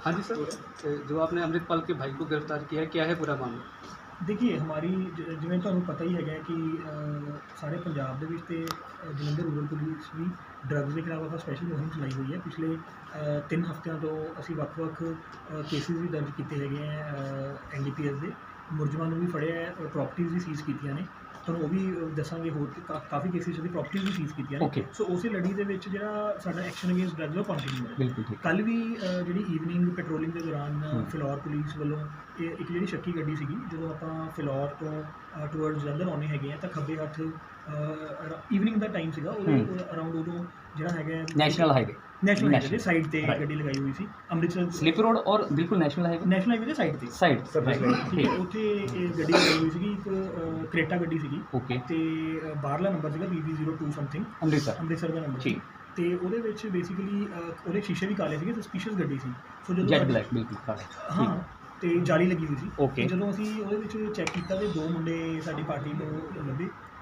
हाँ जी सर अ, जो आपने अमृतपाल के भाई को गिरफ्तार किया है क्या है पूरा मामला ਦੇਖੀਏ ਹਮਾਰੀ ਜ- ਜਿਵੇਂ ਤੁਹਾਨੂੰ ਪਤਾ ਹੀ ਹੈਗਾ ਕਿ ਅ, ਸਾਰੇ ਪੰਜਾਬ ਦੇ ਵਿੱਚ ਤੇ ਅ, ਜਲੰਧਰ ਰੂਰਲ ਪੁਲਿਸ ਵੀ ਡਰੱਗਸ ਦੇ ਖਿਲਾਫ ਆਪਾਂ ਸਪੈਸ਼ਲ ਮੁਹਿੰਮ ਚਲਾਈ ਹੋਈ ਹੈ ਪਿਛਲੇ ਅ, ਤਿੰਨ ਹਫ਼ਤਿਆਂ ਤੋਂ ਅਸੀਂ ਵੱਖ-ਵੱਖ ਕੇਸਿਸ ਵੀ ਦਰਜ ਕੀਤੇ ਹੈਗੇ ਆ ਐਨਡੀਪੀਐਸ ਦੇ ਮੁਲਜ਼ਮਾਂ ਨੂੰ ਵੀ ਫੜਿਆ ਹੈ ਪ੍ਰਾਪਰਟੀਆਂ ਵੀ ਸੀਜ਼ ਕੀਤੀਆਂ ਨੇ ਤੁਹਾਨੂੰ ਉਹ ਵੀ ਦੱਸਾਂਗੇ ਹੋਰ ਕਿ ਕਾ- ਕਾਫੀ ਕੇਸਿਸ ਦੀ ਪ੍ਰਾਪਰਟੀਆਂ ਵੀ ਸੀਜ਼ ਕੀਤੀਆਂ Okay. ਸੋ ਉਸੇ ਲੜੀ ਦੇ ਵਿੱਚ ਜਿਹੜਾ ਸਾਡਾ ਐਕਸ਼ਨ ਅਗੇਂਸਟ ਡਰੱਗਸ ਉਹ ਕੰਟੀਨਿਊ ਹੈ ਬਿਲਕੁਲ ਠੀਕ ਕੱਲ ਵੀ ਅ, ਜਿਹੜੀ ਈਵਨਿੰਗ ਪੈਟਰੋਲਿੰਗ ਦੇ ਦੌਰਾਨ। ਫਿਲੌਰ ਪੁਲਿਸ ਵੱਲੋਂ ਇਹ ਇੱਕ ਜਿਹੜੀ ਸ਼ੱਕੀ ਗੱਡੀ ਸੀਗੀ ਜਦੋਂ ਆਪਾਂ ਫਿਲੌਰ ਤੋਂ ਟੁਵਰਡਸ ਜਲੰਧਰ ਆਉਣੇ ਹੈਗੇ ਆ ਤਾਂ ਖੱਬੇ ਹੱਥ ਈਵਨਿੰਗ ਦਾ ਟਾਈਮ ਸੀਗਾ ਉਹਦੇ। ਅਰਾਊਂਡ ਉਦੋਂ ਜਿਹੜਾ ਹੈਗਾ ਨੈਸ਼ਨਲ ਹਾਈਵੇ ਨੈਸ਼ਨਲ ਹਾਈਵੇ ਦੇ ਸਾਈਡ ਤੇ. ਗੱਡੀ ਲਗਾਈ ਹੋਈ ਸੀ ਅੰਮ੍ਰਿਤਸਰ ਸਲਿਪ ਰੋਡ ਔਰ ਬਿਲਕੁਲ ਨੈਸ਼ਨਲ ਹਾਈਵੇ ਨੈਸ਼ਨਲ ਹਾਈਵੇ ਦੇ ਸਾਈਡ ਤੇ। ਸਾਈਡ ਠੀਕ ਹੈ ਉੱਥੇ ਇਹ ਗੱਡੀ ਲਗਾਈ ਹੋਈ ਸੀਗੀ ਇੱਕ ਕ੍ਰੇਟਾ ਗੱਡੀ ਸੀਗੀ। ਓਕੇ ਤੇ ਬਾਹਰਲਾ ਨੰਬਰ ਸੀਗਾ BB02 ਸਮਥਿੰਗ ਅੰਮ੍ਰਿਤਸਰ। ਅੰਮ੍ਰਿਤਸਰ ਦਾ ਨੰਬਰ ਠੀਕ। ਤੇ ਉਹਦੇ ਵਿੱਚ ਬੇਸਿਕਲੀ ਉਹਦੇ ਸ਼ੀਸ਼ੇ ਵੀ ਕਾਲੇ ਸੀਗੇ ਸਸਪੀਸ਼ੀਅਸ ਗੱਡੀ ਸੀ। ਸੋ ਜਦੋਂ ਜੈਟ ਬਲੈਕ ਬਿਲਕੁਲ ਕਾਲਾ। ਹਾਂ ਤੇ ਜਾਲੀ ਲੱਗੀ ਹੋਈ ਸੀ। ਜਦੋਂ ਅਸੀਂ ਉਹਦੇ ਵਿੱਚ ਚੈੱਕ ਕੀਤਾ ਤੇ ਦੋ ਮੁੰਡੇ ਸਾਡੀ ਪਾਰਟੀ ਨੂੰ ਲੱਭੇ।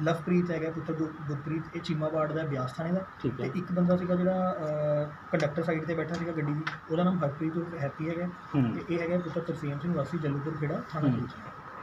ਲਵਪ੍ਰੀਤ ਹੈਗਾ ਪੁੱਤਰ ਗੁਰ- ਗੁਰਪ੍ਰੀਤ ਇਹ ਚੀਮਾਬਾੜ ਦਾ ਬਿਆਸ ਥਾਣੇ ਦਾ ਠੀਕ ਤੇ ਹੈ ਇੱਕ ਬੰਦਾ ਸੀਗਾ ਜਿਹੜਾ ਕੰਡਕਟਰ ਸਾਈਡ ਤੇ ਬੈਠਾ ਸੀਗਾ ਗੱਡੀ ਦੀ ਉਹਦਾ ਨਾਮ ਹਰਪ੍ਰੀਤ ਉਰਫ ਹੈਪੀ ਹੈਗਾ ਹੂੰ ਤੇ ਇਹ ਹੈਗਾ ਪੁੱਤਰ ਤਰਸੇਮ ਸਿੰਘ ਵਾਸੀ ਜਲੂਪੁਰ ਖੇੜਾ ਥਾਣਾ ਹੂੰ। ਪੁਲਿਸ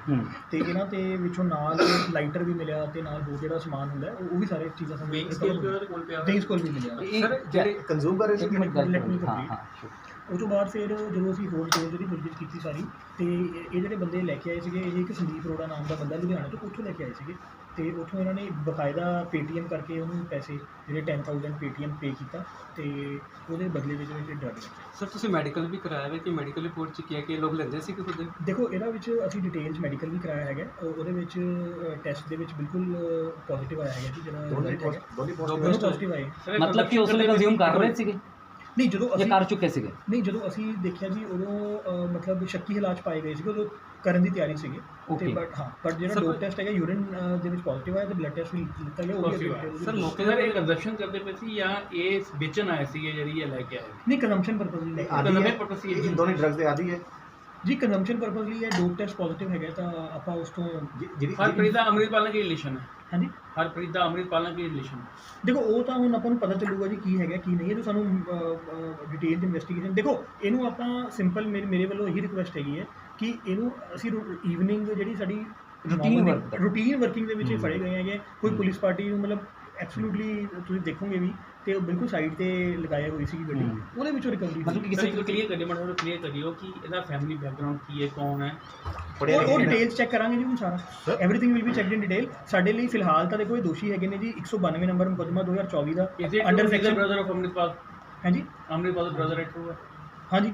ਹੂੰ ਤੇ ਇਹਨਾਂ ਤੇ ਵਿੱਚੋਂ ਨਾਲ ਲਾਈਟਰ ਵੀ ਮਿਲਿਆ ਤੇ ਨਾਲ ਹੋਰ ਜਿਹੜਾ ਸਮਾਨ ਹੁੰਦਾ ਹੈ, ਉਹ ਉਹ ਵੀ ਸਾਰੇ ਚੀਜ਼ਾਂ ਸਾਨੂੰ ਉਹਦੇ ਕੋਲ ਪਿਆ ਹੋਇਆ? ਸਕੇਲ ਵੀ ਮਿਲਿਆ ਇਹ ਸਰ ਜਿਹੜੇ ਕੰਜ਼ੂਮ ਕਰ ਰਹੇ ਸੀ ਇੱਕ ਮਿੰਟ ਗੱਲ ਕਰੋ। ਹਾਂ. ਹਾਂ sure. ਉਹ ਤੋਂ ਬਾਅਦ ਫਿਰ ਜਦੋਂ ਅਸੀਂ ਹੋਰ ਕੋਲ ਜਿਹੜੀ ਪੁੱਛਗਿੱਛ ਕੀਤੀ ਸਾਰੀ ਤੇ ਇਹ ਜਿਹੜੇ ਬੰਦੇ ਲੈ ਕੇ ਆਏ ਸੀਗੇ ਇਹ ਇੱਕ ਸੰਦੀਪ ਅਰੋੜਾ ਨਾਮ ਦਾ ਬੰਦਾ ਲੁਧਿਆਣਾ ਤੋਂ ਉੱਥੋਂ ਲੈ ਕੇ ਆਏ ਸੀਗੇ। ਤੇ ਉੱਥੋਂ ਇਹਨਾਂ ਨੇ ਬਕਾਇਦਾ ਪੇਟੀਐਮ ਕਰਕੇ ਉਹਨੂੰ ਪੈਸੇ ਜਿਹੜੇ 10000 ਪੇਟੀਐਮ ਪੇ ਕੀਤਾ ਤੇ ਉਹਦੇ ਬਦਲੇ ਵਿੱਚ ਵਿੱਚ ਡਰਗ ਸਰ ਤੁਸੀਂ ਮੈਡੀਕਲ ਵੀ ਕਰਾਇਆ ਹੈ ਕਿ ਮੈਡੀਕਲ ਰਿਪੋਰਟ ਚ ਕੀ ਹੈ ਕਿ ਲੋਕ ਲੈਂਦੇ ਸੀ ਕਿ ਖੁਦ? ਦੇਖੋ ਇਹਦਾ ਵਿੱਚ ਅਸੀਂ ਡਿਟੇਲਸ ਮੈਡੀਕਲ ਵੀ ਕਰਾਇਆ ਹੈਗਾ। ਉਹ- ਉਹਦੇ ਵਿੱਚ ਟੈਸਟ ਦੇ ਵਿੱਚ ਬਿਲਕੁਲ ਪੋਜ਼ਿਟਿਵ ਆਇਆ ਹੈਗਾ ਜੀ ਜਿਹੜਾ ਦੋਨੇ ਪੋਜ਼ਿਟਿਵ ਆਏ ਮਤਲਬ ਕਿ ਉਸ ਵੇਲੇ ਕੰਜ਼ਿਊਮ ਕਰ ਰਹੇ ਸੀਗੇ? ਨਹੀਂ ਜਦੋਂ ਜਾਂ ਅਸੀਂ ਕਰ ਚੁੱਕੇ ਸੀਗੇ। ਨਹੀਂ ਜਦੋਂ ਅਸੀਂ ਦੇਖਿਆ ਜੀ ਉਦੋਂ ਅ, ਮਤਲਬ ਸ਼ੱਕੀ ਹਾਲਾਤ 'ਚ ਪਾਏ ਗਏ ਸੀਗੇ ਉਦੋਂ ਕਰਨ ਦੀ ਤਿਆਰੀ ਸੀਗੀ। ਤੇ Okay. ਬਟ ਹਾਂ ਪਰ ਜਿਹੜਾ Sir, ਡੋਪ ਟੈਸਟ ਹੈਗਾ ਯੂਰਿਨ ਦੇ ਵਿੱਚ ਪੋਜ਼ਿਟਿਵ ਆਇਆ ਤੇ ਬਲੱਡ ਟੈਸਟ ਵੀ ਲਿੱਤਾ ਗਿਆ ਉਹ ਵੀ ਅੱਗੇ ਸਰ ਉਹਦੇ ਵਿੱਚ- ਮੌਕੇ ਸਰ ਤੇ ਇਹ ਕੰਜ਼ਪਸ਼ਨ ਕਰਦੇ ਪਏ ਸੀ ਜਾਂ ਇਹ ਵੇਚਣ ਆਏ ਸੀਗੇ ਜਿਹੜੀ ਇਹ ਲੈ ਕੇ ਆਏ? ਨਹੀਂ ਕੰਜ਼ੰਪਸ਼ਨ ਪਰਪਸ ਲਈ ਕੇ ਆਦੀ ਹੈ purpose ਸੀ ਇਹ ਦੋਨੇ ਡਰੱਗਸ ਦੇ ਆਦੀ ਹੈ। ਜੀ ਕੰਜ਼ੰਪਸ਼ਨ ਪਰਪਸ ਲਈ ਇਹ ਡੋਪ ਟੈਸਟ ਪੋਜ਼ਿਟਿਵ ਹੈਗਾ ਤਾਂ ਆਪਾਂ ਉਸ ਤੋਂ ਜਿ- ਜਿਹੜੀ ਹਰਪ੍ਰੀਤ ਦਾ ਅੰਮ੍ਰਿਤਪਾਲ ਨਾਲ ਕੀ ਰਿਲੇਸ਼ਨ ਹੈ? ਹਾਂਜੀ ਹਰਪ੍ਰੀਤ ਦਾ ਅੰਮ੍ਰਿਤਪਾਲ ਨਾਲ ਕੀ ਰਿਲੇਸ਼ਨ ਹੈ ਦੇਖੋ ਉਹ ਤਾਂ ਹੁਣ ਆਪਾਂ ਨੂੰ ਪਤਾ ਚੱਲੂਗਾ ਜੀ ਕੀ ਹੈਗਾ ਕੀ ਨਹੀਂ ਇਹ ਤਾਂ ਸਾਨੂੰ ਡਿਟੇਲ ਇਨਵੈਸਟੀਗੇਸ਼ਨ ਦੇਖੋ ਇਹਨੂੰ ਆਪਾਂ ਸਿੰਪਲ ਮੇਰੇ ਮੇਰੇ ਵੱਲੋਂ ਇਹੀ ਰਿਕੁਐਸਟ ਹੈਗੀ ਹੈ ਕਿ ਇਹਨੂੰ ਅਸੀਂ ਈਵਨਿੰਗ ਜਿਹੜੀ ਸਾਡੀ ਦਾ। ਰੂਟੀਨ ਵਰਕਿੰਗ ਦੇ ਵਿੱਚ। ਫੜੇ ਗਏ ਹੈਗੇ ਕੋਈ। ਪੁਲਿਸ ਪਾਰਟੀ ਨੂੰ ਮਤਲਬ ਐਬਸੋਲੂਟਲੀ ਤੁਸੀਂ ਦੇਖੋਗੇ ਵੀ ਤੇ ਉਹ ਬਿਲਕੁਲ ਸਾਈਡ ਤੇ ਲਗਾਇਆ ਹੋਈ ਸੀ ਗੱਡੀ। ਉਹਦੇ ਵਿੱਚੋਂ ਰਿਕਵਰੀ ਮਤਲਬ ਕਿ ਕਿਸੇ ਨੂੰ ਕਲੀਅਰ ਕਰਿਓ ਮੈਂ ਤੁਹਾਨੂੰ ਕਲੀਅਰ ਕਰਿਓ ਕਿ ਇਹਦਾ ਫੈਮਿਲੀ ਬੈਕਗ੍ਰਾਉਂਡ ਕੀ ਹੈ ਕੌਣ ਹੈ? ਪੜਿਆ ਉਹ ਡਿਟੇਲਸ ਚੈੱਕ ਕਰਾਂਗੇ ਜੀ ਹੁਣ ਸਾਰਾ। Everything will be checked in detail ਸਾਡੇ ਲਈ ਫਿਲਹਾਲ ਤਾਂ ਦੇਖੋ ਇਹ ਦੋਸ਼ੀ ਹੈਗੇ ਨੇ ਜੀ 192 ਨੰਬਰ ਮੁਕੱਦਮਾ 2024 ਦਾ under section brother of Amritpal ਹਾਂਜੀ ਅੰਮ੍ਰਿਤਪਾਲ ਦਾ ਬ੍ਰਦਰ ਹੈ ਟਰੂ ਹੈ ਹਾਂਜੀ।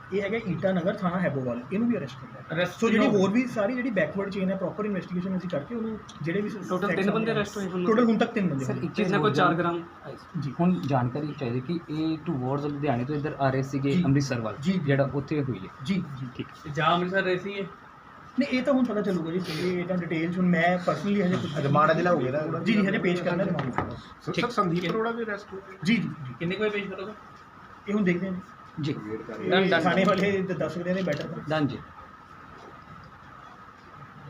ਇਹ ਹੈਗਾ ਈਟਾ ਨਗਰ ਥਾਣਾ ਹੈਬੋਵਾਲ ਇਹਨੂੰ ਵੀ ਅਰੈਸਟ ਕੀਤਾ। Arrest ਸੋ ਜਿਹੜੀ ਕਿਉਂ? ਹੋਰ ਵੀ ਸਾਰੀ ਜਿਹੜੀ ਬੈਕਵਰਡ ਚੇਨ ਹੈ ਪ੍ਰੋਪਰ ਇਨਵੈਸਟੀਗੇਸ਼ਨ ਅਸੀਂ ਕਰਕੇ ਉਹਨੂੰ ਜਿਹੜੇ ਵੀ Total ਤਿੰਨ ਬੰਦੇ arrest ਹੋਏ ਹੁਣ? ਟੋਟਲ ਹੁਣ ਤੱਕ ਤਿੰਨ ਬੰਦੇ ਸਰ ਹੋਏ। ਇੱਕ ਜਿਸ ਚੀਜ਼ ਨੇ ਕੋਈ ਹੋਰ 4 ਜਾਣ- ਗ੍ਰਾਮ ਜੀ। ਹੁਣ ਜਾਣਕਾਰੀ ਚਾਹੀਦੀ ਕਿ ਇਹ ਟੂਵਰਡਸ ਲੁਧਿਆਣੇ ਤੋਂ ਇੱਧਰ ਆ ਰਹੇ ਸੀਗੇ ਜੀ। ਅੰਮ੍ਰਿਤਸਰ ਵੱਲ ਜੀ। ਜਿਹੜਾ ਉੱਥੇ ਹੋਈ ਹੈ। ਜੀ ਜੀ। ਠੀਕ ਤੇ ਜਾਂ ਅੰਮ੍ਰਿਤਸਰ ਰਹੇ ਸੀ ਇਹ ਨਹੀਂ ਇਹ ਤਾਂ ਹੁਣ ਪਤਾ ਚੱਲੂਗਾ ਜੀ ਤੇ ਇਹ ਤਾਂ ਡਿਟੇਲਸ ਹੁਣ ਮੈਂ ਪਰਸਨਲੀ ਹਜੇ ਕੁਝ ਰਿਮਾਂਡ ਅਜੇ ਲਾਓਗੇ ਨਾ। ਜੀ ਜੀ ਹਜੇ ਪੇਸ਼ ਕਰਨਾ ਰਿਮਾਂਡ ਸਰ ਸੰਦੀਪ ਅਰੋੜਾ ਵੀ ਅਰੈਸਟ ਹੋ ਗਿਆ ਜੀ ਜੀ। ਜੀ ਕਿੰਨੇ ਕੋਈ ਪੇਸ਼ ਕਰੋਗੇ? ਇਹ ਹੁਣ ਦੇਖਦੇ ਹਾਂ ਜੀ। ਕਰ ਜੀ। Done. ਥਾਣੇ ਵਾਲੇ ਦੱਸ ਸਕਦੇ ਨੇ ਬੈਟਰ ਡਨ ਜੀ